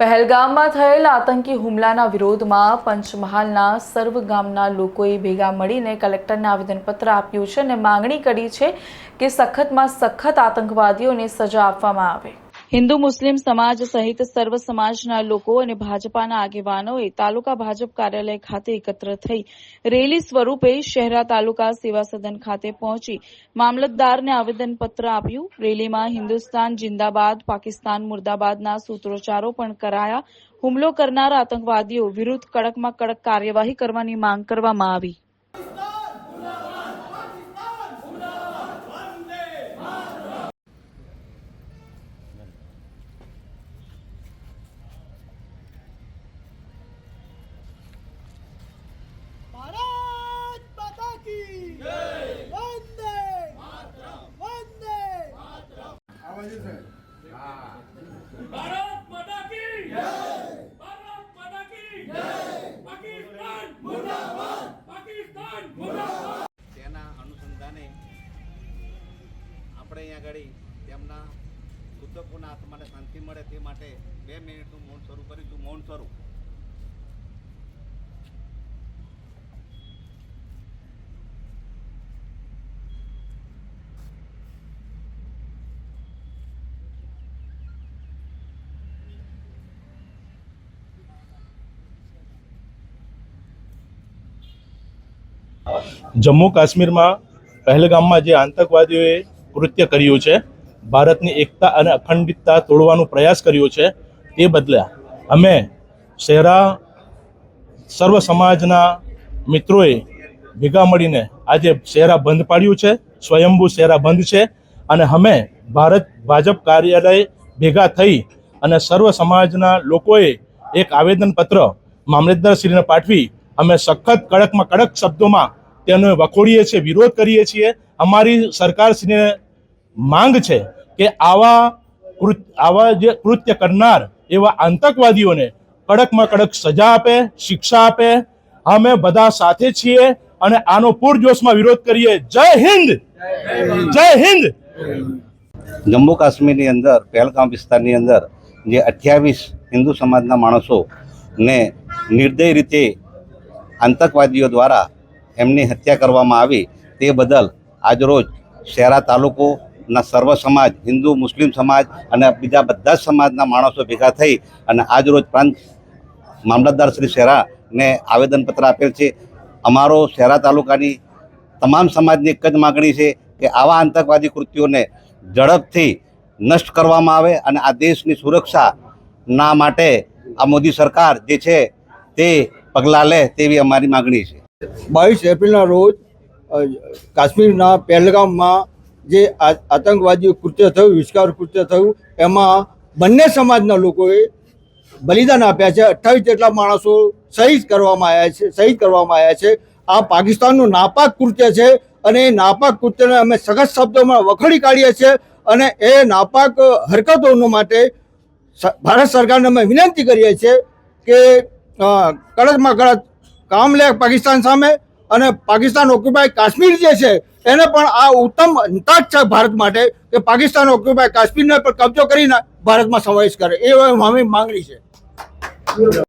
પહેલગામમાં થયેલ આતંકી હુમલાના વિરોધમાં પંચમહાલના સર્વ ગામના લોકોએ ભેગા મળીને કલેક્ટરને આવેદનપત્ર આપ્યું છે અને માંગણી કરી છે કે સખતમાં સખત આતંકવાદીઓને સજા આપવામાં આવે. હિન્દુ મુસ્લિમ સમાજ સહિત સર્વ સમાજના લોકો અને ભાજપાના આગેવાનોએ તાલુકા ભાજપ કાર્યાલય ખાતે એકત્ર થઈ રેલી સ્વરૂપે શહેરા તાલુકા સેવા સદન ખાતે પહોંચી મામલતદારને આવેદનપત્ર આપ્યું. રેલીમાં હિન્દુસ્તાન જિંદાબાદ, પાકિસ્તાન મુર્દાબાદના સૂત્રોચ્ચારો પણ કરાયા. હુમલો કરનાર આતંકવાદીઓ વિરુદ્ધ કડકમાં કડક કાર્યવાહી કરવાની માંગ કરવામાં આવી. તેના અનુસંધાને આપણે અહીંયા આગળ તેમના મૃતકોના આત્માને શાંતિ મળે તે માટે બે મિનિટનું મૌન શરૂ કર્યું કરીશું, મૌન સ્વરૂપ જમ્મુ કાશ્મીરમાં પહેલગામમાં જે આતંકવાદીઓએ કૃત્ય કર્યું છે, ભારતની એકતા અને અખંડિતતા તોડવાનો પ્રયાસ કર્યો છે, તે બદલે અમે શહેરા સર્વ સમાજના મિત્રોએ ભેગા મળીને આજે શહેરા બંધ પાડ્યું છે, સ્વયંભૂ શહેરા બંધ છે અને અમે ભારત ભાજપ કાર્યાલય ભેગા થઈ અને સર્વ સમાજના લોકોએ એક આવેદનપત્ર મામલતદારશ્રીને પાઠવી, અમે સખત કડકમાં કડક શબ્દોમાં તેનો વખોડીએ છીએ, વિરોધ કરીએ છીએ. અમારી સરકારશ્રીને માંગ છે કે આવા કૃત, આવા જે કૃત્ય કરનાર એવા આતંકવાદીઓને કડકમાં કડક સજા આપે, શિક્ષા આપે. અમે બધા સાથે છીએ અને આનો પૂરજોશમાં વિરોધ કરીએ. જય હિન્દ! જય હિન્દ! જમ્મુ કાશ્મીરની અંદર, પહેલગામ વિસ્તારની અંદર જે અઠ્યાવીસ હિન્દુ સમાજના માણસોને નિર્દય રીતે આતંકવાદીઓ દ્વારા એમની હત્યા કરવામાં આવી તે બદલ આજરોજ શહેરા તાલુકોના સર્વ સમાજ, હિન્દુ, મુસ્લિમ સમાજ અને બીજા બધા જ સમાજના માણસો ભેગા થઈ અને આજરોજ પ્રાંત મામલતદાર શ્રી શેરાને આવેદનપત્ર આપેલ છે. અમારો શહેરા તાલુકાની તમામ સમાજની એક જ માગણી છે કે આવા આતંકવાદી કૃત્યોને ઝડપથી નષ્ટ કરવામાં આવે અને આ દેશની સુરક્ષાના માટે આ મોદી સરકાર જે છે તે પગલાં લે તેવી અમારી માગણી છે. બાવીસ એપ્રિલના રોજ કાશ્મીરના પહેલગામમાં જે આ- આતંકવાદી કૃત્ય થયું વિસ્કાર કૃત્ય થયું, એમાં બંને સમાજના લોકોએ બલિદાન આપ્યા છે. અઠ્ઠાવીસ જેટલા માણસો શહીદ કરવામાં આવ્યા છે, શહીદ કરવામાં આવ્યા છે. આ પાકિસ્તાનનું નાપાક કૃત્ય છે અને એ નાપાક કૃત્યને અમે સખત શબ્દોમાં વખોડી કાઢીએ છીએ અને એ નાપાક હરકતોનો માટે ભારત સરકારને અમે વિનંતી કરીએ છીએ કે કડકમાં કડક કામ લે પાકિસ્તાન સામે અને પાકિસ્તાન ઓક્યુપાય કાશ્મીર જે છે, એને પણ આ ઉત્તમ અંતાજ છે ભારત માટે કે પાકિસ્તાન ઓક્યુપાય કાશ્મીરને પણ કબજો કરીને ભારતમાં સમાવેશ કરે. એ મારી માંગણી છે.